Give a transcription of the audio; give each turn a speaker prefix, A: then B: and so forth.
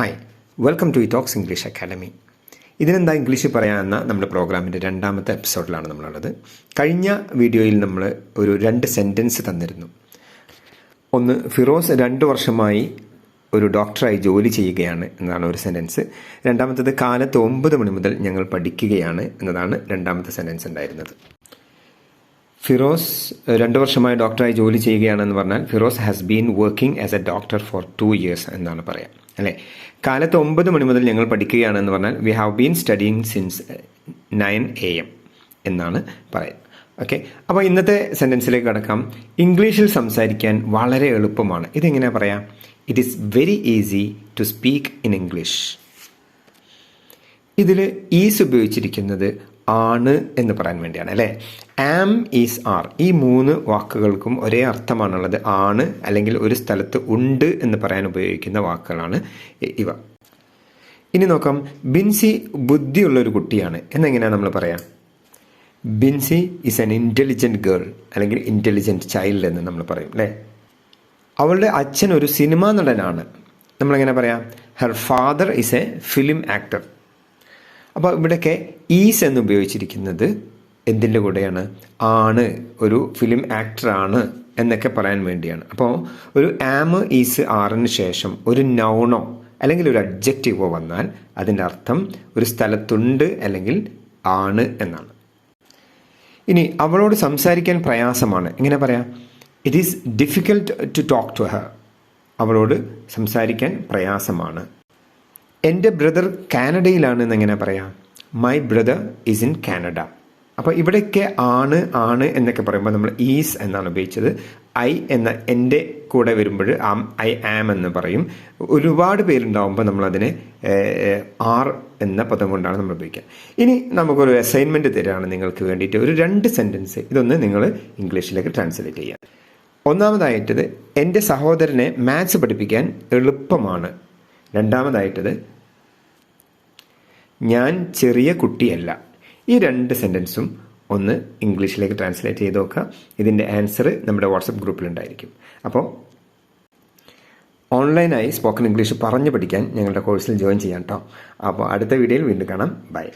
A: Hi welcome to E talks English academy ഇതിനെന്താ English പറയാമെന്ന നമ്മുടെ പ്രോഗ്രാമിന്റെ രണ്ടാമത്തെ എപ്പിസോഡിലാണ് നമ്മളുള്ളത്. കഴിഞ്ഞ വീഡിയോയിൽ നമ്മൾ ഒരു രണ്ട് സെന്റൻസ് തന്നിരുന്നു. ഒന്ന് ഫിറോസ് രണ്ട് വർഷമായി ഒരു ഡോക്ടറായി ജോലി ചെയ്യുകയാണ് എന്നതാണ് ഒരു സെന്റൻസ് രണ്ടാമത്തത് കാലത്ത് ഒമ്പത് മണി മുതൽ ഞങ്ങൾ പഠിക്കുകയാണ് എന്നതാണ് രണ്ടാമത്തെ സെന്റൻസ് ഉണ്ടായിരുന്നത്. ഫിറോസ് രണ്ട് വർഷമായി ഡോക്ടറായി ജോലി ചെയ്യുകയാണെന്ന് പറഞ്ഞാൽ Firoz has been working as a doctor for two years എന്നാണ് പറയാം. അല്ലേ? കാലത്ത് ഒമ്പത് മണി മുതൽ ഞങ്ങൾ പഠിക്കുകയാണെന്ന് പറഞ്ഞാൽ we have been studying since nine A M എന്നാണ് പറയാം. ഓക്കെ അപ്പോൾ ഇന്നത്തെ സെന്റൻസിലേക്ക് കടക്കാം. ഇംഗ്ലീഷിൽ സംസാരിക്കാൻ വളരെ എളുപ്പമാണ്. ഇതെങ്ങനെയാണ് പറയാം? It is very easy to speak in English ഇതിൽ ഈസ് ഉപയോഗിച്ചിരിക്കുന്നത് ആണ് എന്ന് പറയാൻ വേണ്ടിയാണ് അല്ലേ? ആം ഈസ് ആർ ഈ മൂന്ന് വാക്കുകൾക്കും ഒരേ അർത്ഥമാണുള്ളത് ആണ് അല്ലെങ്കിൽ ഒരു സ്ഥലത്ത് ഉണ്ട് എന്ന് പറയാൻ ഉപയോഗിക്കുന്ന വാക്കുകളാണ് ഇവ. ഇനി നോക്കാം. ബിൻസി ബുദ്ധിയുള്ള ഒരു കുട്ടിയാണ്. എന്നെങ്ങനെയാണ് നമ്മൾ പറയാം? Binsy is an intelligent girl അല്ലെങ്കിൽ ഇന്റലിജന്റ് ചൈൽഡ് എന്ന് നമ്മൾ പറയും അല്ലേ? അവളുടെ അച്ഛൻ ഒരു സിനിമാ നടനാണ്. നമ്മളെങ്ങനെ പറയാം? Her father is a film actor അപ്പോൾ ഇവിടെയൊക്കെ ഈസ് എന്ന് ഉപയോഗിച്ചിരിക്കുന്നത് എന്തിന്റെ കൂടെയാണ്? ആണ് ഒരു ഫിലിം ആക്ടറാണ് എന്നൊക്കെ പറയാൻ വേണ്ടിയാണ്. അപ്പോൾ ഒരു ആം ഈസ് ആറിന് ശേഷം ഒരു നൗണോ അല്ലെങ്കിൽ ഒരു അഡ്ജക്റ്റീവോ വന്നാൽ അതിന്റെ അർത്ഥം ഒരു സ്ഥലത്തുണ്ട് അല്ലെങ്കിൽ ആണ് എന്നാണ്. ഇനി അവളോട് സംസാരിക്കാൻ പ്രയാസമാണ്. എങ്ങനെ പറയാം? It is difficult to talk to her അവളോട് സംസാരിക്കാൻ പ്രയാസമാണ്. എന്റെ ബ്രദർ കാനഡയിലാണ് എന്നെങ്ങനെ പറയാം? My brother is in Canada അപ്പോൾ ഇവിടെയൊക്കെ ആണ് ആണ് എന്നൊക്കെ പറയുമ്പോൾ നമ്മൾ ഈസ് എന്നാണ് ഉപയോഗിച്ചത്. ഐ എന്ന എന്റെ കൂടെ വരുമ്പോൾ ആം ഐ ആം എന്ന് പറയും. ഒരുപാട് പേരുണ്ടാവുമ്പോൾ നമ്മളതിനെ ആർ എന്ന പദം കൊണ്ടാണ് നമ്മൾ ഉപയോഗിക്കുക. ഇനി നമുക്കൊരു അസൈൻമെന്റ് തരാണ് നിങ്ങൾക്ക് വേണ്ടിയിട്ട്. ഒരു രണ്ട് സെന്റൻസ് ഇതൊന്ന് നിങ്ങൾ ഇംഗ്ലീഷിലേക്ക് ട്രാൻസ്ലേറ്റ് ചെയ്യുക. ഒന്നാമതായിട്ടത് എന്റെ സഹോദരനെ മാത്സ് പഠിപ്പിക്കാൻ എളുപ്പമാണ്. രണ്ടാമതായിട്ടത് ഞാൻ ചെറിയ കുട്ടിയല്ല. ഈ രണ്ട് സെന്റൻസും ഒന്ന് ഇംഗ്ലീഷിലേക്ക് ട്രാൻസ്ലേറ്റ് ചെയ്ത് നോക്കുക. ഇതിന്റെ ആൻസർ നമ്മുടെ വാട്സപ്പ് ഗ്രൂപ്പിലുണ്ടായിരിക്കും അപ്പോൾ ഓൺലൈനായി സ്പോക്കൺ ഇംഗ്ലീഷ് പറഞ്ഞു പഠിക്കാൻ ഞങ്ങളുടെ കോഴ്സിൽ ജോയിൻ ചെയ്യാം കേട്ടോ അപ്പോൾ അടുത്ത വീഡിയോയിൽ വീണ്ടും കാണാം. ബൈ.